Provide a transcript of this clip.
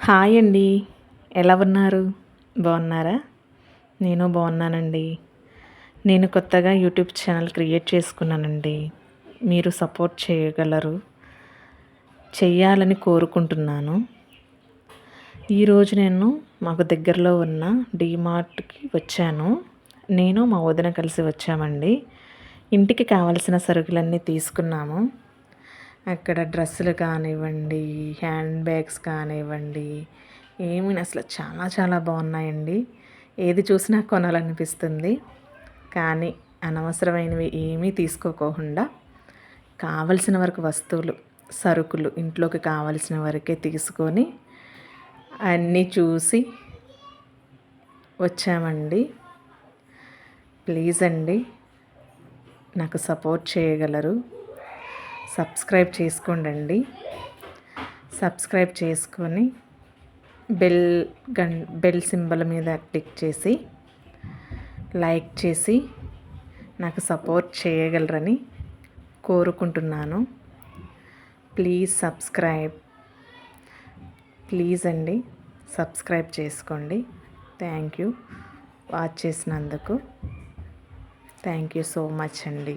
Hi అండి. ఎలా ఉన్నారు? బాగున్నారా? నేను బాగున్నానండి. నేను కొత్తగా యూట్యూబ్ ఛానల్ క్రియేట్ చేసుకున్నానండి. మీరు సపోర్ట్ చేయగలరు. చెయ్యాలని కోరుకుంటున్నాను. ఈరోజు నేను మాకు దగ్గరలో ఉన్న డీమార్ట్కి వచ్చాను. నేను మా వదిన కలిసి వచ్చామండి. ఇంటికి కావలసిన సరుకులన్నీ తీసుకున్నాము. అక్కడ డ్రెస్సులు కానివ్వండి హ్యాండ్ బ్యాగ్స్ కానివ్వండి ఏమి అసలు చాలా చాలా బాగున్నాయండి. ఏది చూసినా కొనాలనిపిస్తుంది. కానీ అనవసరమైనవి ఏమీ తీసుకోకుండా కావలసిన వరకు వస్తువులు సరుకులు ఇంట్లోకి కావలసిన వరకే తీసుకొని అన్నీ చూసి వచ్చామండి. ప్లీజ్ అండి నాకు సపోర్ట్ చేయగలరు. సబ్స్క్రైబ్ చేసుకోండి సబ్స్క్రైబ్ చేసుకొని బెల్ గన్ బెల్ సింబల్ మీద క్లిక్ చేసి లైక్ చేసి నాకు సపోర్ట్ చేయగలరని కోరుకుంటున్నాను. ప్లీజ్ సబ్స్క్రైబ్ ప్లీజ్ అండి సబ్స్క్రైబ్ చేసుకోండి. థ్యాంక్ యూ వాచ్ చేసినందుకు. థ్యాంక్ యూ సో మచ్ అండి.